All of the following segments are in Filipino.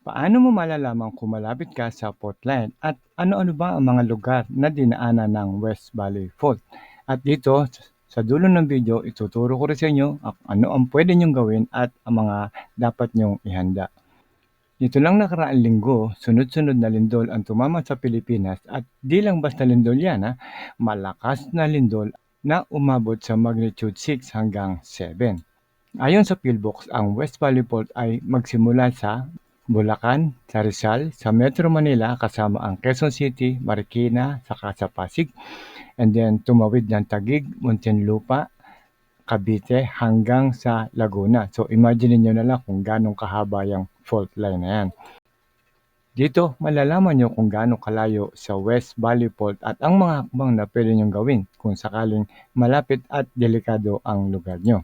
Paano mo malalaman kung malapit ka sa fault line at ano-ano ba ang mga lugar na dinaanan ng West Valley Fault? At dito, sa dulo ng video, ituturo ko rin sa inyo ano ang pwede nyong gawin at ang mga dapat nyong ihanda. Dito lang nakaraang linggo, sunod-sunod na lindol ang tumama sa Pilipinas at di lang basta lindol yan, ha? malakas na lindol na umabot sa magnitude 6 hanggang 7. Ayon sa Philbox, ang West Valley Fault ay magsimula sa Bulacan, sa Rizal, sa Metro Manila kasama ang Quezon City, Marikina, saka sa Pasig, and then tumawid ng Tagig, Muntinlupa, Cavite hanggang sa Laguna. So imagine niyo na lang kung gaano kahaba yung fault line na yan. Dito, malalaman nyo kung gaano kalayo sa West Valley Fault at ang mga hakbang na pwede nyong gawin kung sakaling malapit at delikado ang lugar nyo.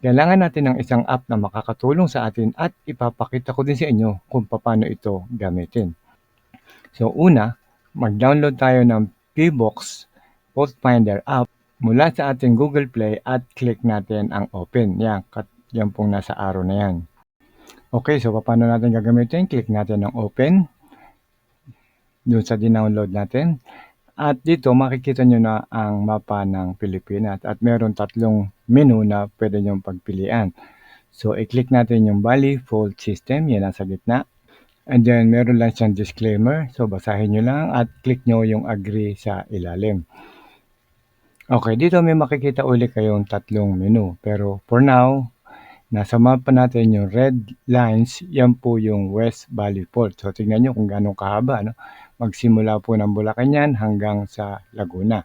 Kailangan natin ng isang app na makakatulong sa atin at ipapakita ko din sa inyo kung paano ito gamitin. So una, mag-download tayo ng Pbox Finder app mula sa ating Google Play at click natin ang open. Yan, yan pong nasa arrow na yan. Okay, so paano natin gagamitin? Click natin ang open doon sa dinownload natin. At dito makikita nyo na ang mapa ng Pilipinas at meron tatlong menu na pwede nyong pagpilian. So i-click natin yung Valley Fault System, yan nasa gitna. And then meron lang siyang disclaimer, so basahin nyo lang at click nyo yung agree sa ilalim. Okay, dito may makikita uli kayong tatlong menu. Pero for now, nasa mapa natin yung red lines, yan po yung West Valley Fault. So tingnan nyo kung gano'ng kahaba. No? Magsimula po ng Bulacan yan hanggang sa Laguna.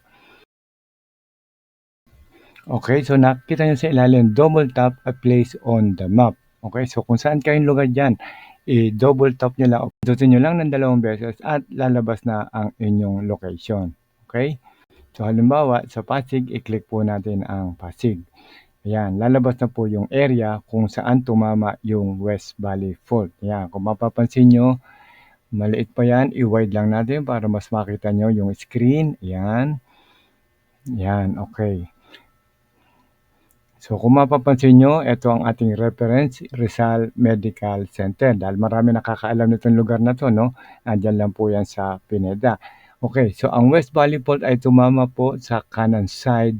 Okay, so nakita nyo sa ilalim, double tap a place on the map. Okay, so kung saan kayong lugar dyan, i-double tap nyo lang, pindutin nyo lang ng dalawang beses at lalabas na ang inyong location. Okay? So halimbawa, sa Pasig, i-click po natin ang Pasig. Ayan, lalabas na po yung area kung saan tumama yung West Valley Fault. Ayan, kung mapapansin nyo, Maliit pa yan, i-wide lang natin para mas makita nyo yung screen. Yan. Yan, okay. So kung mapapansin nyo, ito ang ating reference, Rizal Medical Center. Dahil marami nakakaalam nitong lugar na to, no? Andyan lang po yan sa Pineda. Okay, so ang West Valley Fault ay tumama po sa kanan side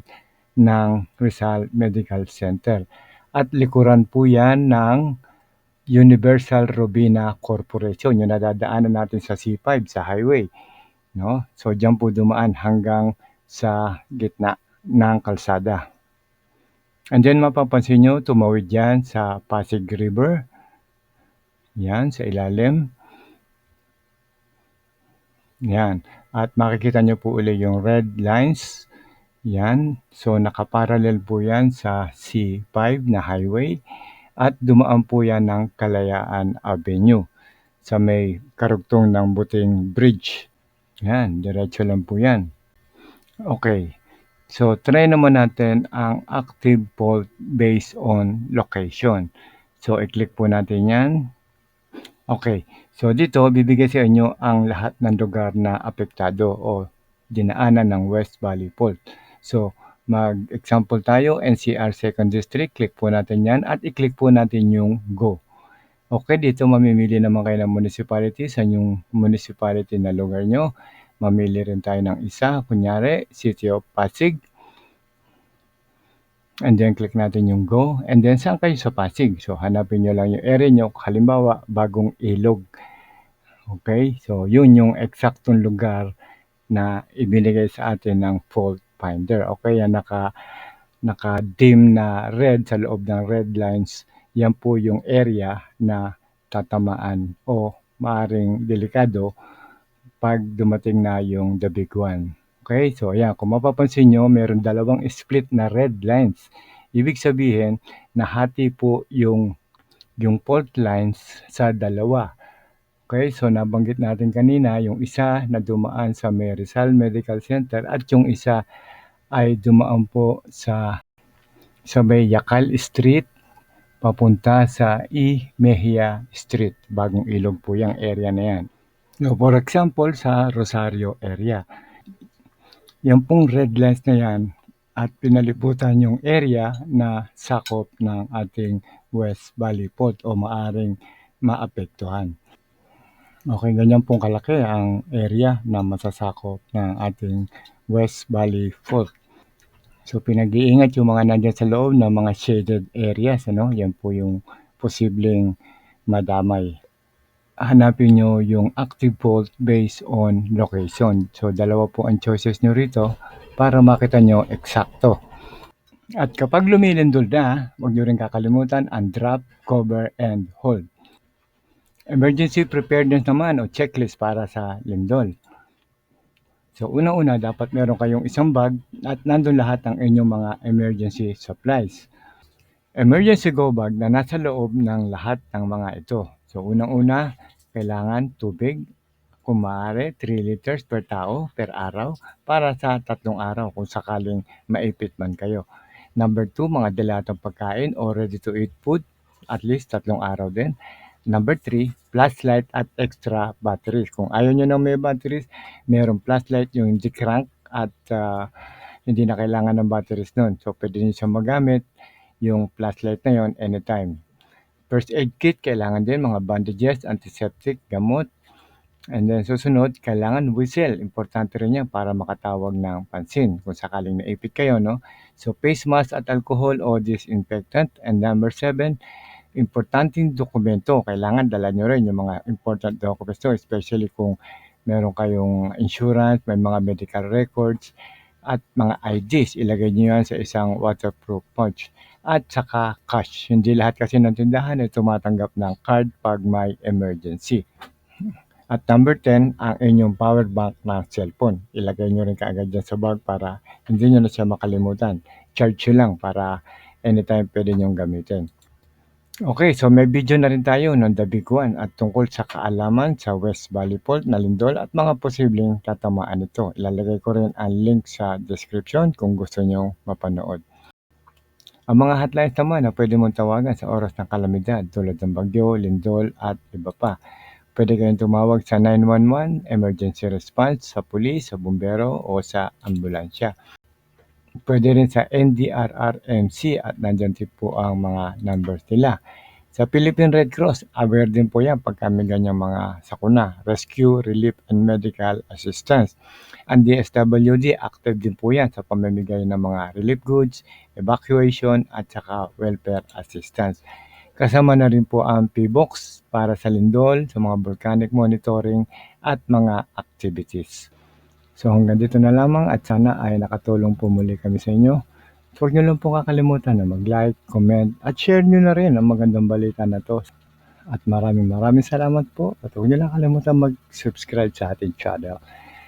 ng Rizal Medical Center. At likuran po yan ng Universal Robina Corporation, yung nadadaanan natin sa C5, sa highway. No? So, dyan po dumaan hanggang sa gitna ng kalsada. And then, mapapansin nyo, tumawid yan sa Pasig River. Yan, sa ilalim. Yan. At makikita nyo po uli yung red lines. Yan. So, nakaparallel po yan sa C5 na highway at dumaan po yan ng Kalayaan Avenue sa may karugtong ng Buting Bridge. Yan, diretso lang po yan. Okay. So, try naman natin ang active fault based on location. So, i-click po natin yan. Okay. So, dito, bibigay sa inyo ang lahat ng lugar na apektado o dinaanan ng West Valley Fault. So, Mag-example tayo, NCR 2nd District, click po natin yan at i-click po natin yung Go. Okay, dito mamimili naman kayo ng municipality sa inyong municipality na lugar nyo. Mamili rin tayo ng isa, kunyari, City of Pasig. And then click natin yung Go. And then saan kayo sa Pasig? So hanapin nyo lang yung area nyo. Halimbawa, bagong ilog. Okay, so yun yung eksaktong lugar na ibinigay sa atin ng fault finder. O kaya naka, naka-dim na red sa loob ng red lines, yan po yung area na tatamaan o maaring delikado pag dumating na yung the big one. Okay, so ayan, kung mapapansin nyo, meron dalawang split na red lines. Ibig sabihin, nahati po yung, yung fault lines sa dalawa. Okay, so nabanggit natin kanina, yung isa na dumaan sa may Medical Center at yung isa ay dumaan po sa sa may Yakal Street papunta sa E. Mejia Street. Bagong ilog po yung area na yan. No, for example, sa Rosario area. Yan pong red lines na yan at pinalibutan yung area na sakop ng ating West Valley Fault o maaring maapektuhan. Okay, ganyan pong kalaki ang area na masasakop ng ating West Valley Fault. So pinag-iingat yung mga nandiyan sa loob ng mga shaded areas, ano? Yan po yung posibleng madamay. Hanapin nyo yung active fault based on location. So dalawa po ang choices nyo rito para makita nyo eksakto. At kapag lumilindol na, huwag nyo rin kakalimutan ang drop, cover, and hold. Emergency preparedness naman o checklist para sa lindol. So una-una dapat meron kayong isang bag at nandun lahat ng inyong mga emergency supplies. Emergency go bag na nasa loob ng lahat ng mga ito. So unang-una, kailangan tubig, kung maaari 3 liters per tao per araw para sa tatlong araw kung sakaling maipit man kayo. Number 2, mga dilatang pagkain o ready to eat food at least tatlong araw din. Number 3, flashlight at extra batteries. Kung ayaw nyo ng may batteries, mayroong flashlight yung hindi crank at uh, hindi na kailangan ng batteries nun. So, pwede nyo siyang magamit yung flashlight na yon anytime. First aid kit, kailangan din mga bandages, antiseptic, gamot. And then susunod, kailangan whistle. Importante rin yan para makatawag ng pansin kung sakaling naipit kayo. No? So face mask at alcohol o disinfectant. And number seven, importanteng dokumento. Kailangan dala nyo rin yung mga important documents especially kung meron kayong insurance, may mga medical records, at mga IDs. Ilagay nyo yan sa isang waterproof pouch. At saka cash. Hindi lahat kasi ng tindahan ay tumatanggap ng card pag may emergency. At number 10, ang inyong power bank na cellphone. Ilagay nyo rin kaagad dyan sa bag para hindi nyo na siya makalimutan. Charge nyo lang para anytime pwede nyo gamitin. Okay, so may video na rin tayo ng One at tungkol sa kaalaman sa West Valley Fault na lindol at mga posibleng tatamaan nito. Ilalagay ko rin ang link sa description kung gusto nyo mapanood. Ang mga hotlines naman na pwede mong tawagan sa oras ng kalamidad tulad ng bagyo, lindol at iba pa. Pwede kayong tumawag sa 911, emergency response, sa pulis, sa bumbero o sa ambulansya. Pwede rin sa NDRRMC at nandyan din po ang mga numbers nila. Sa Philippine Red Cross, aware din po yan pag kami ganyang mga sakuna, rescue, relief, and medical assistance. Ang DSWD, active din po yan sa pamimigay ng mga relief goods, evacuation, at saka welfare assistance. Kasama na rin po ang PBOX para sa lindol, sa mga volcanic monitoring, at mga activities. So hanggang dito na lamang at sana ay nakatulong po muli kami sa inyo. Huwag nyo lang po kakalimutan na mag-like, comment at share nyo na rin ang magandang balita na to. At maraming maraming salamat po at huwag nyo lang kalimutan mag-subscribe sa ating channel.